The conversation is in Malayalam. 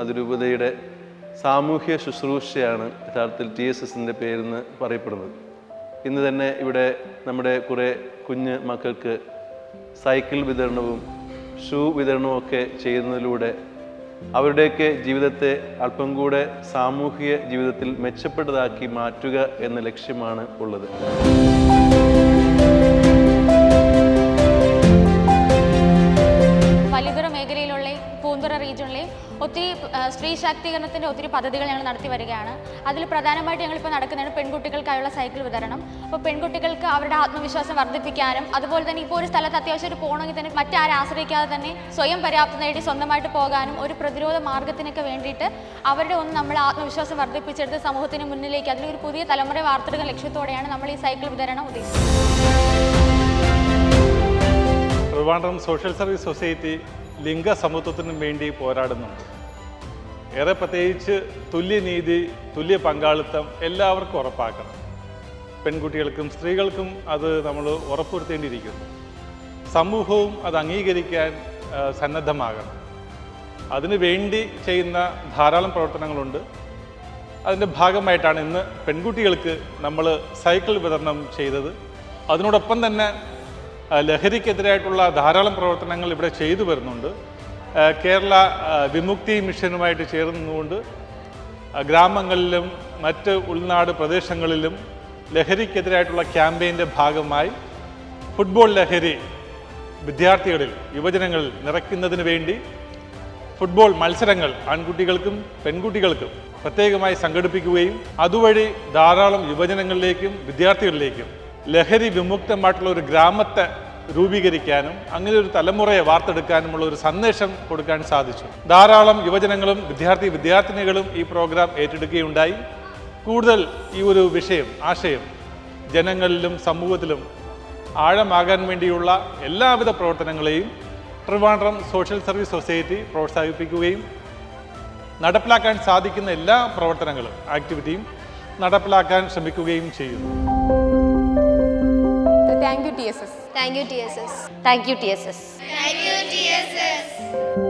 അതിരൂപതയുടെ സാമൂഹ്യ ശുശ്രൂഷയാണ് യഥാർത്ഥത്തിൽ ടി എസ് എസിന്റെ പേരെന്ന് പറയപ്പെടുന്നത്. ഇന്ന് തന്നെ ഇവിടെ നമ്മുടെ കുറേ കുഞ്ഞ് മക്കൾക്ക് സൈക്കിൾ വിതരണവും ഷൂ വിതരണവും ഒക്കെ ചെയ്യുന്നതിലൂടെ അവരുടെയൊക്കെ ജീവിതത്തെ അല്പം കൂടെ സാമൂഹിക ജീവിതത്തിൽ മെച്ചപ്പെട്ടതാക്കി മാറ്റുക എന്ന ലക്ഷ്യമാണ് ഉള്ളത്. റീജിയണിലെ ഒത്തിരി സ്ത്രീ ശാക്തീകരണത്തിന്റെ ഒത്തിരി പദ്ധതികൾ ഞങ്ങൾ നടത്തി വരികയാണ്. അതിൽ പ്രധാനമായിട്ട് ഞങ്ങളിപ്പോൾ നടക്കുന്നതാണ് പെൺകുട്ടികൾക്കായുള്ള സൈക്കിൾ വിതരണം. അപ്പോൾ പെൺകുട്ടികൾക്ക് അവരുടെ ആത്മവിശ്വാസം വർദ്ധിപ്പിക്കാനും അതുപോലെ തന്നെ ഇപ്പോൾ ഒരു സ്ഥലത്ത് അത്യാവശ്യം ഒരു പോകണമെങ്കിൽ തന്നെ മറ്റാരെ ആശ്രയിക്കാതെ തന്നെ സ്വയം പര്യാപ്തം നേടി സ്വന്തമായിട്ട് പോകാനും ഒരു പ്രതിരോധ മാർഗത്തിനൊക്കെ വേണ്ടിയിട്ട് അവരുടെ ഒന്ന് നമ്മൾ ആത്മവിശ്വാസം വർദ്ധിപ്പിച്ചെടുത്ത് സമൂഹത്തിന് മുന്നിലേക്ക് അതിലൊരു പുതിയ തലമുറ വാർത്തെടുക്കുന്ന ലക്ഷ്യത്തോടെയാണ് നമ്മൾ ഈ സൈക്കിൾ വിതരണം ഉദ്ദേശിക്കുന്നത് ട്രിവാൻഡ്രം സോഷ്യൽ സർവീസ് സൊസൈറ്റി ലിംഗസമത്വത്തിനും വേണ്ടി പോരാടുന്നുണ്ട്. ഏറെ പ്രത്യേകിച്ച് തുല്യനീതി തുല്യ പങ്കാളിത്തം എല്ലാവർക്കും ഉറപ്പാക്കണം. പെൺകുട്ടികൾക്കും സ്ത്രീകൾക്കും അത് നമ്മൾ ഉറപ്പുവരുത്തേണ്ടിയിരിക്കുന്നു. സമൂഹവും അത് അംഗീകരിക്കാൻ സന്നദ്ധമാകണം. അതിനു വേണ്ടി ചെയ്യുന്ന ധാരാളം പ്രവർത്തനങ്ങളുണ്ട്. അതിന്റെ ഭാഗമായിട്ടാണ് ഇന്ന് പെൺകുട്ടികൾക്ക് നമ്മൾ സൈക്കിൾ വിതരണം ചെയ്തത്. അതിനോടൊപ്പം തന്നെ ലഹരിക്കെതിരായിട്ടുള്ള ധാരാളം പ്രവർത്തനങ്ങൾ ഇവിടെ ചെയ്തു വരുന്നുണ്ട്. കേരള വിമുക്തി മിഷനുമായിട്ട് ചേർന്നുകൊണ്ട് ഗ്രാമങ്ങളിലും മറ്റ് ഉൾനാട് പ്രദേശങ്ങളിലും ലഹരിക്കെതിരായിട്ടുള്ള ക്യാമ്പയിന്റെ ഭാഗമായി ഫുട്ബോൾ ലഹരി വിദ്യാർത്ഥികളിൽ യുവജനങ്ങളിൽ നിറയ്ക്കുന്നതിന് വേണ്ടി ഫുട്ബോൾ മത്സരങ്ങൾ ആൺകുട്ടികൾക്കും പെൺകുട്ടികൾക്കും പ്രത്യേകമായി സംഘടിപ്പിക്കുകയും അതുവഴി ധാരാളം യുവജനങ്ങളിലേക്കും വിദ്യാർത്ഥികളിലേക്കും ലഹരി വിമുക്തമായിട്ടുള്ള ഒരു ഗ്രാമത്തെ രൂപീകരിക്കാനും അങ്ങനെ ഒരു തലമുറയെ വാർത്തെടുക്കാനുമുള്ള ഒരു സന്ദേശം കൊടുക്കാൻ സാധിച്ചു. ധാരാളം യുവജനങ്ങളും വിദ്യാർത്ഥി വിദ്യാർത്ഥിനികളും ഈ പ്രോഗ്രാം ഏറ്റെടുക്കുകയുണ്ടായി. കൂടുതൽ ഈ ഒരു വിഷയം ആശയം ജനങ്ങളിലും സമൂഹത്തിലും ആഴമാകാൻ വേണ്ടിയുള്ള എല്ലാവിധ പ്രവർത്തനങ്ങളെയും ട്രിവാൻഡ്രം സോഷ്യൽ സർവീസ് സൊസൈറ്റി പ്രോത്സാഹിപ്പിക്കുകയും നടപ്പിലാക്കാൻ സാധിക്കുന്ന എല്ലാ പ്രവർത്തനങ്ങളും ആക്ടിവിറ്റിയും നടപ്പിലാക്കാൻ ശ്രമിക്കുകയും ചെയ്യുന്നു. Thank you T S S thank you T S S thank you T S S